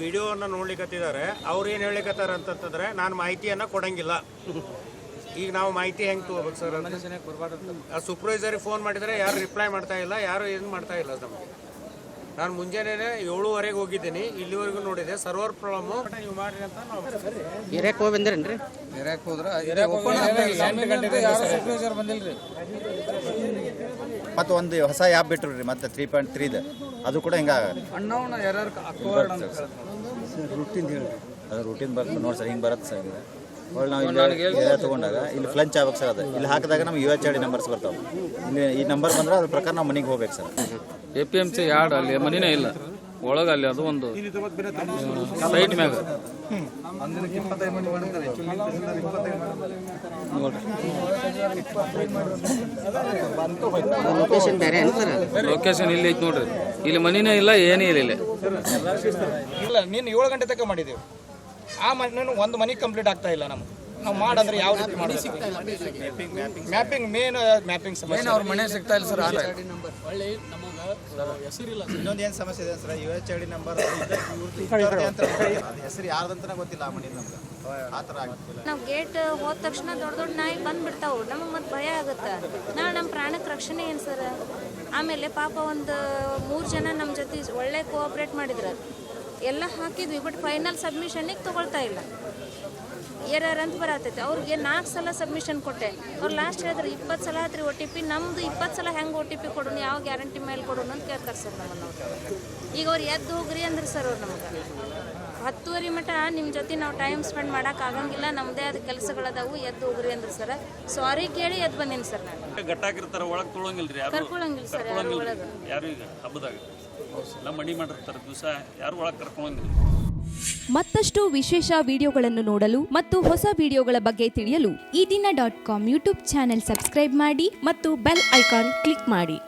ವಿಡಿಯೋವನ್ನು ನೋಡ್ಲಿಕ್ಕತ್ತಿದ್ದಾರೆ ಅವ್ರು ಏನು ಹೇಳಿಕತ್ತಾರ ಅಂತಂತಂದ್ರೆ ನಾನು ಮಾಹಿತಿಯನ್ನು ಕೊಡಂಗಿಲ್ಲ. ಈಗ ನಾವು ಮಾಹಿತಿ ಹೆಂಗೆ ತಗೋಬೇಕು ಸರ್ ಆ ಸೂಪರ್ವೈಸರಿಗೆ ಫೋನ್ ಮಾಡಿದರೆ ಯಾರು ರಿಪ್ಲೈ ಮಾಡ್ತಾ ಇಲ್ಲ ಯಾರು ಏನು ಮಾಡ್ತಾ ಇಲ್ಲ ನಮಗೆ. ನಾನು ಮುಂಜಾನೆ ಏಳುವರೆಗೆ ಹೋಗಿದ್ದೀನಿ ಇಲ್ಲಿವರೆಗೂ ನೋಡಿದೆ ಸರ್ವರ್ ಪ್ರಾಬ್ಲಮ್ ನೀವು ಮಾಡ್ರಿ ಅಂತ ನಾವು ಹಿರಿಯಕ್ಕೆ ಹೋಗಿ ಬಂದಿರೇನ್ರಿ ಹಿರಿಯಕ್ಕೆ ಹೋದ್ರ ಮತ್ತು ಒಂದು ಹೊಸ ಆ್ಯಪ್ ಬಿಟ್ಟರು ರೀ ಮತ್ತೆ ತ್ರೀ ಪಾಯಿಂಟ್ ತ್ರೀದು ಅದು ಕೂಡ ಹಿಂಗೆ ಅಣ್ಣವನ್ನ ಯಾರ್ಯಾರು ರೂಟೀನ್ ಹೇಳಿ. ಅದು ರೂಟೀನ್ ಬರ್ತದೆ ನೋಡಿ ಸರ್ ಹಿಂಗೆ ಬರುತ್ತೆ ಸರ್ ಹಿಂಗೆ. ಒಳ್ಳೆ ನಾವು ಇಲ್ಲಿ ಏರಿಯಾ ತೊಗೊಂಡಾಗ ಇಲ್ಲಿ ಫ್ಲಂಚ್ ಆಗ್ಬೇಕು ಸರ್ ಅದು. ಇಲ್ಲಿ ಹಾಕಿದಾಗ ನಮ್ಗೆ U H I D numbers ಬರ್ತಾವೆ. ಇಲ್ಲಿ ಈ ನಂಬರ್ ಬಂದ್ರೆ ಅದ್ರ ಪ್ರಕಾರ ನಾವು ಮನೆಗೆ ಹೋಗ್ಬೇಕು sir. A P M C yard ಅಲ್ಲಿ? ಮನೆಯೇ ಇಲ್ಲ. ಒಳಗೆ ಅಲ್ಲಿ ಅದು ಒಂದು ಸೈಟ್ ಮ್ಯಾಗ. ಲೊಕೇಶನ್ ಇಲ್ಲಿ ಐತಿ ನೋಡ್ರಿ. ಇಲ್ಲಿ ಮನಿನೇ ಇಲ್ಲ ಏನೇ ಇಲ್ಲ ಇಲ್ಲಿ. ಇಲ್ಲ ನೀನು ಏಳು ಗಂಟೆ ತನಕ ಮಾಡಿದೀವಿ ಆ ಮನೆ ಒಂದು ಮನೆ ಕಂಪ್ಲೀಟ್ ಆಗ್ತಾ ಇಲ್ಲ ನಮ್ಗೆ. ನಾವು ಮಾಡಂದ್ರೆ ಯಾವ ರೀತಿ ಮಾಡೋದು? ಮ್ಯಾಪಿಂಗ್ ಮೇನ್ ಮ್ಯಾಪಿಂಗ್ ಸಮಸ್ಯೆ. ಅವ್ರ ಮನೆ ಸಿಗ್ತಾ ಇಲ್ಲ ಸರ್ ಆದ್ರೆ? ಇನ್ನೊಂದು ಏನು ಸಮಸ್ಯೆ ಇದೆ sir U H I D number ಹೆಸರು ಯಾರ್ದಂತ ಗೊತ್ತಿಲ್ಲ ಆ ಮನೆ ನಮ್ಗೆ. ನಾವು ಗೇಟ್ ಹೋದ ತಕ್ಷಣ ದೊಡ್ಡ ದೊಡ್ಡ ನಾಯಿ ಬಂದ್ಬಿಡ್ತಾವು. ನಮಗೆ ಮತ್ತೆ ಭಯ ಆಗುತ್ತೆ. ನಾ ನಮ್ಮ ಪ್ರಾಣಕ್ಕೆ ರಕ್ಷಣೆ ಏನು ಸರ್? ಆಮೇಲೆ ಪಾಪ ಒಂದು ಮೂರು ಜನ ನಮ್ಮ ಜೊತೆ ಒಳ್ಳೆ ಕೋಆಪ್ರೇಟ್ ಮಾಡಿದ್ರು. ಎಲ್ಲ ಹಾಕಿದ್ವಿ ಬಟ್ ಫೈನಲ್ ಸಬ್ಮಿಷನಿಗೆ ತೊಗೊಳ್ತಾ ಇಲ್ಲ. ಎರರ್ ಅಂತ ಬರತೈತೆ. ಅವ್ರಿಗೆ ನಾಲ್ಕು ಸಲ ಸಬ್ಮಿಷನ್ ಕೊಟ್ಟೆ. ಅವ್ರು ಲಾಸ್ಟ್ ಹೇಳಿದ್ರು, ಇಪ್ಪತ್ತು ಸಲ ಆತ್ರಿ ಒ ಟಿ ಪಿ ನಮ್ಮದು ಇಪ್ಪತ್ತು ಸಲ ಹೆಂಗೆ ಒ ಟಿ ಪಿ ಕೊಡೋಣ, ಯಾವ ಗ್ಯಾರಂಟಿ ಮೇಲೆ ಕೊಡೋಣ ಅಂತ ಕೇಳ್ತಾರೆ ಸರ್ ನಮ್ಮನ್ನು ಈಗ ಅವ್ರು ಎದ್ದು ಹೋಗ್ರಿ ಅಂದ್ರೆ ಸರ್ ಅವ್ರು ನಮ್ಗೆ. ಹತ್ತುವರೆ ಮಟ ನಿಮ್ಮ ಜೊತೆ ನಾವು ಟೈಮ್ ಸ್ಪೆಂಡ್ ಮಾಡೋಕೆ ಆಗಂಗಿಲ್ಲ. ನಮ್ಮದೇ ಆದ ಕೆಲಸಗಳದಾವು ಎದ್ದು ಹೋಗ್ರಿ ಅಂದ್ರೆ ಸರ್. ಸಾರಿ ಕೇಳಿ ಎದ್ದು ಬಂದೀನಿ ಸರ್ ನಾನು. ಒಳಗೆ ಕರ್ಕೊಳಂಗಿಲ್ಲ ಸರ್ ಯಾರು ಒಳಗೆ. ಯಾರು ಈಗ ಹಬ್ಬದಾಗ? ಎಲ್ಲ ಮಡಿ ಮಾಡಿರ್ತಾರೆ ದಿವಸ ಯಾರು ಒಳಗೆ ಕರ್ಕೊಳಂಗಿಲ್ಲ. ಮತ್ತಷ್ಟು ವಿಶೇಷ ವಿಡಿಯೋಗಳನ್ನು ನೋಡಲು ಮತ್ತು ಹೊಸ ವಿಡಿಯೋಗಳ ಬಗ್ಗೆ ತಿಳಿಯಲು Ee Dina dot com YouTube channel subscribe ಮಾಡಿ ಮತ್ತು ಬೆಲ್ ಐಕಾನ್ ಕ್ಲಿಕ್ ಮಾಡಿ.